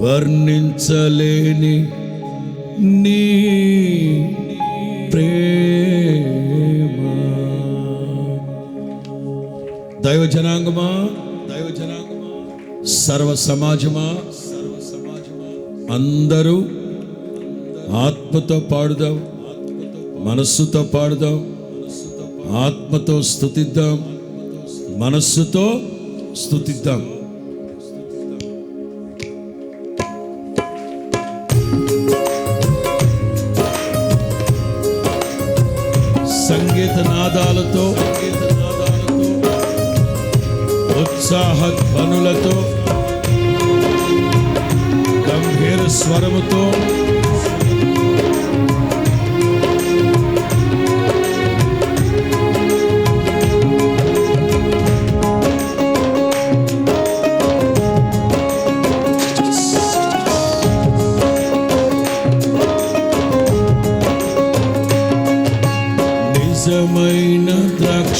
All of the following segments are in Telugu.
వర్ణించలేని నీ ప్రేమ. దైవ జనాంగమా? దైవ జనాంగమా? సర్వ సమాజమా? సర్వ సమాజమా అందరూ ఆత్మతో పాడుదాం మనస్సుతో పాడుదాం ఆత్మతో స్థుతిద్దాం మనస్సుతో స్థుతిద్దాం నాదాలతో ఉత్సాహ ధ్వనులతో గంభీర స్వరముతో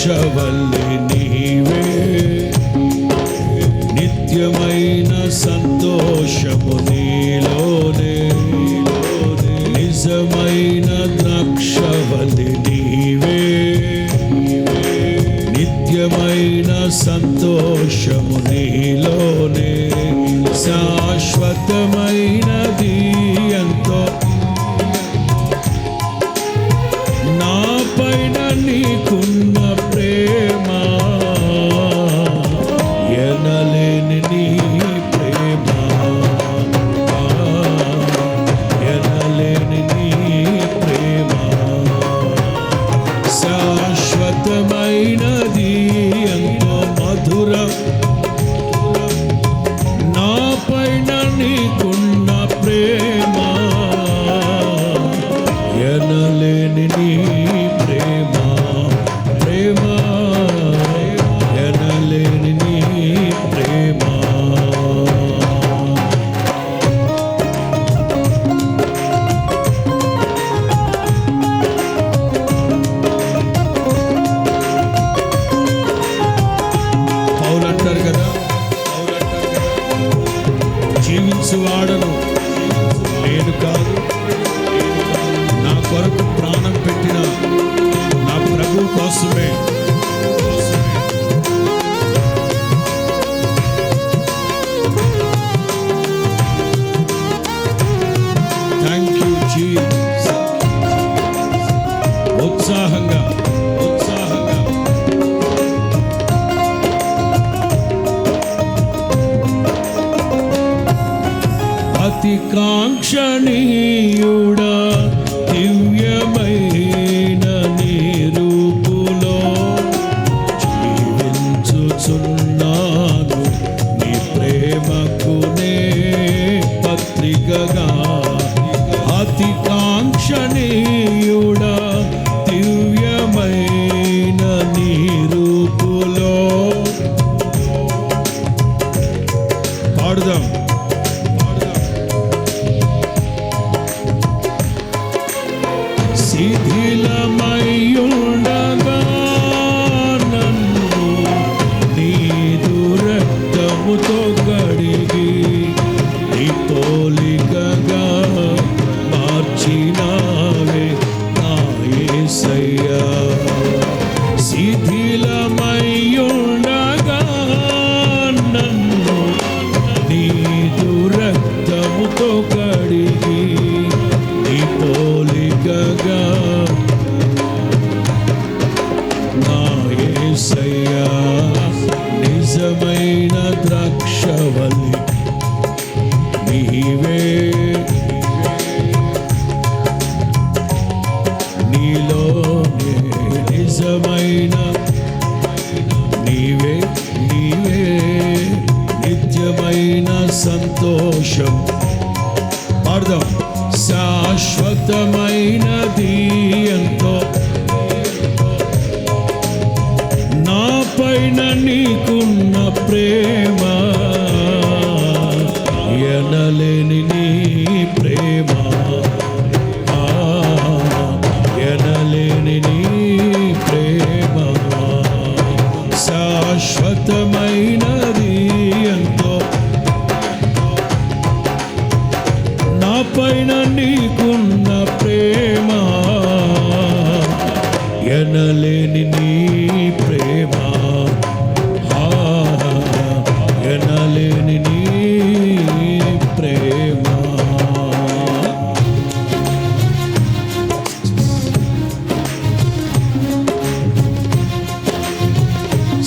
రక్షవల్లి నీవే. నిత్యమైన సంతోషము నీలోనే. నిజమైన ద్రాక్షవల్లి నీవే. నిత్యమైన సంతోషము నీలోనే. శాశ్వతమైన పైన వాడను. నేను కాదు కాంక్షణీయుడా దివ్యమై అద్భుతమైనది ఎంతో. నా పైన నీకున్న ప్రేమ ఎనలేని నీ ప్రేమ. ఎనలేని నీ ప్రేమ.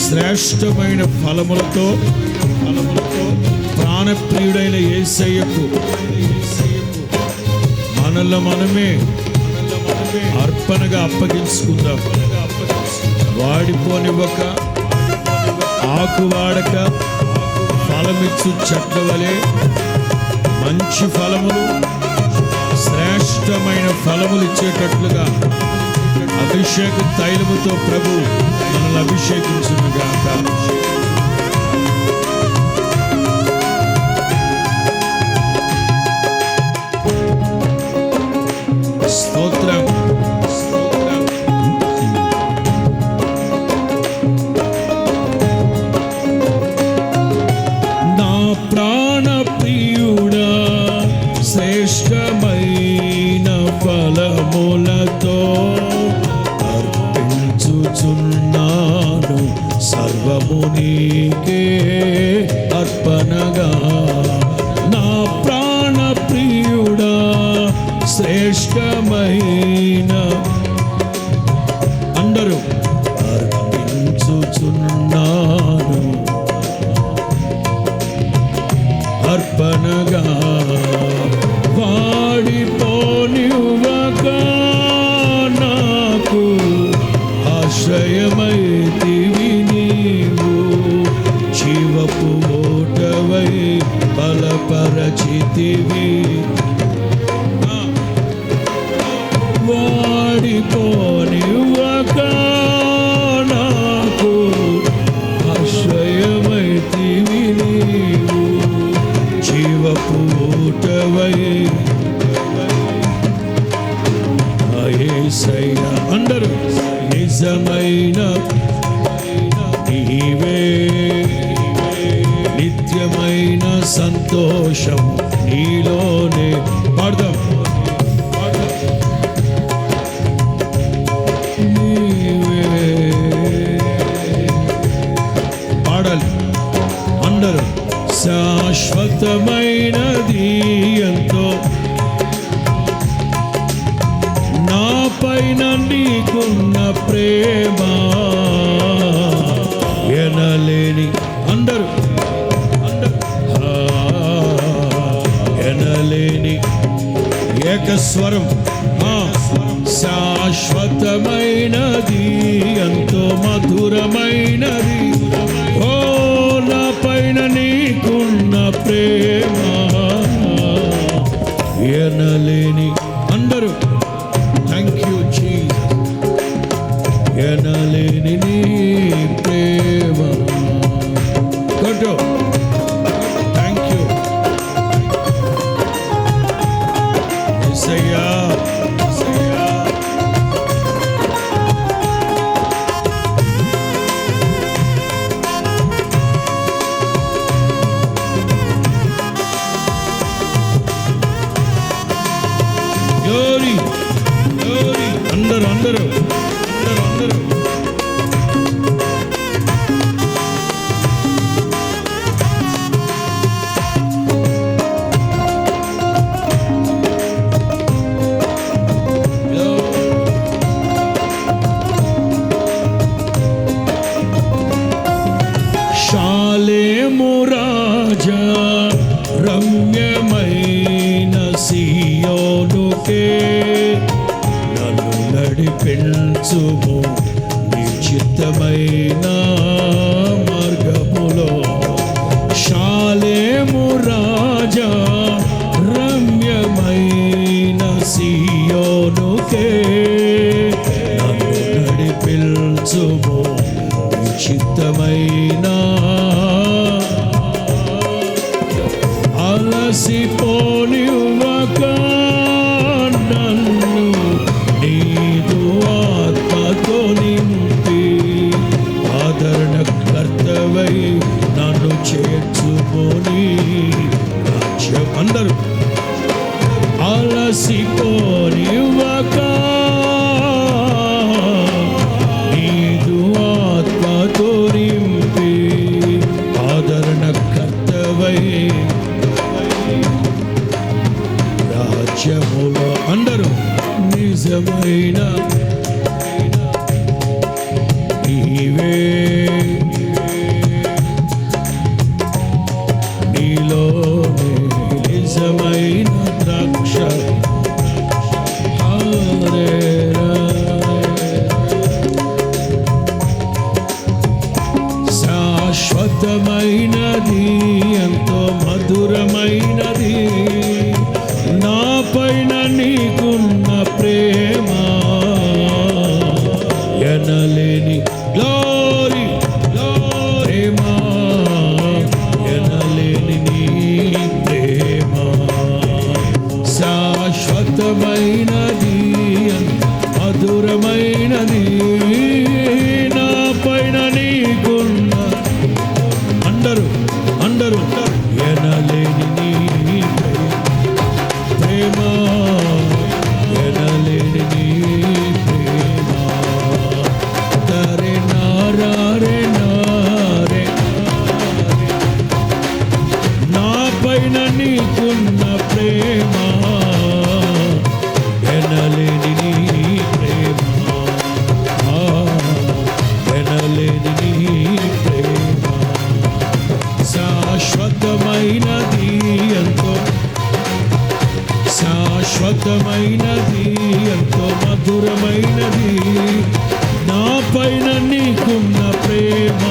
శ్రేష్టమైన ఫలములతో ఫలములతో ప్రాణప్రియుడైన ఏసయ్యకు మనల్ని మనమే అర్పణగా అప్పగించుకుందాం. వాడిపోనివ్వక ఆకు వాడక ఫలమిచ్చు చెట్ల వలె మంచి ఫలములు శ్రేష్టమైన ఫలములు ఇచ్చేటట్లుగా అభిషేక తైలముతో ప్రభు మనల్ని అభిషేకించును గాక స్తోత్రం. అందరూ. అర్పించుచున్నాను అందరూ అందరూ అందరూ అందరూ శాలేము రాజా రమ్యమైన సియోనుకే నన్ను నడిపించుము నిశ్చితమైన మార్గములో శాలేము రాజా రమ్యమైన సియోనుకే. నన్ను నడిపించుము. నిశ్చితమైన అలసిపోని నీవై రాజ్యములో అందరూ నిజమైన నీవే మధురమైన అద్భుతమైనది ఎంతో మధురమైనది. నా పైన నీకున్న ప్రేమ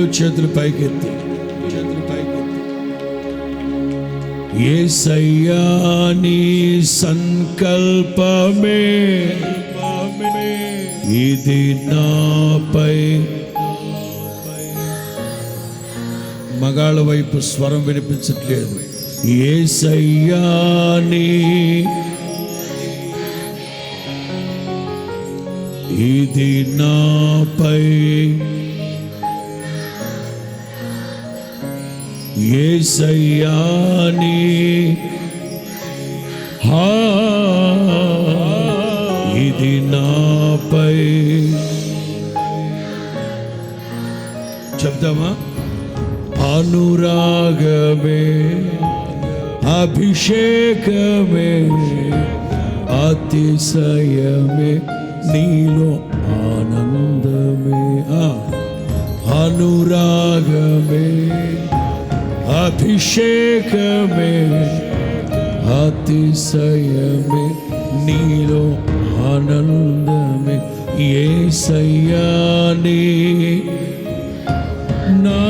రెండు చేతులు పైకెత్తి. ఏ సయ్యాని సంకల్పమే. ఇది నాపై. మగాళ్ళ వైపు స్వరం వినిపించట్లేదు. ఏ సయ్యాని ఇది నాపై. ఏసయ్యాని ఇది నాపై. చెప్తామా? అనురాగమే అభిషేకమే అతిశయమే నీలో అభిషేకమే అతిశయమే నీలో ఆనందమే ఏ సయ్యాని నా